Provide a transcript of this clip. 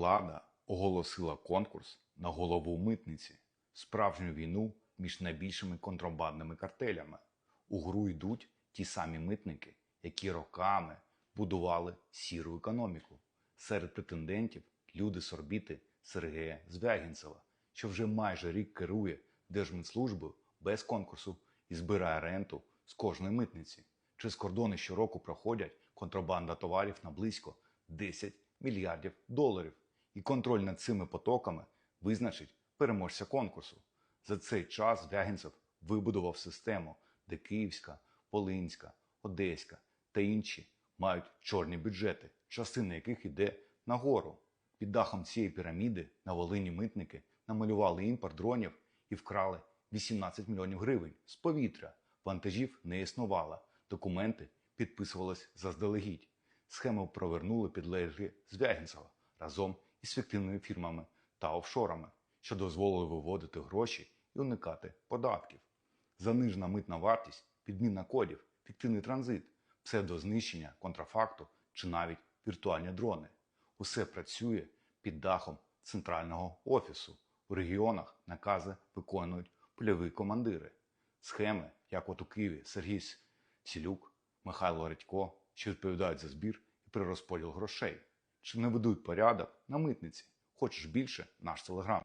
Влада оголосила конкурс на голову митниці, справжню війну між найбільшими контрабандними картелями. У гру йдуть ті самі митники, які роками будували сіру економіку. Серед претендентів люди з орбіти Сергія Звягінцева, що вже майже рік керує Держмитслужбою без конкурсу і збирає ренту з кожної митниці. Через кордони щороку проходять контрабанда товарів на близько 10 мільярдів доларів. І контроль над цими потоками визначить переможця конкурсу. За цей час Звягінцев вибудував систему, де Київська, Волинська, Одеська та інші мають чорні бюджети, частина яких йде нагору. Під дахом цієї піраміди на Волині митники намалювали імпорт дронів і вкрали 18 мільйонів гривень з повітря. Вантажів не існувало, документи підписувались заздалегідь. Схему провернули підлеглі Звягінцева разом із фіктивними фірмами та офшорами, що дозволили виводити гроші і уникати податків. Занижена митна вартість, підміна кодів, фіктивний транзит, псевдознищення контрафакту чи навіть віртуальні дрони. Усе працює під дахом центрального офісу. У регіонах накази виконують польові командири. Схеми, як от у Києві Сергій Сілюк, Михайло Редько, що відповідають за збір і при розподіл грошей. Чи не ведуть порядок на митниці? Хочеш більше? Наш телеграм.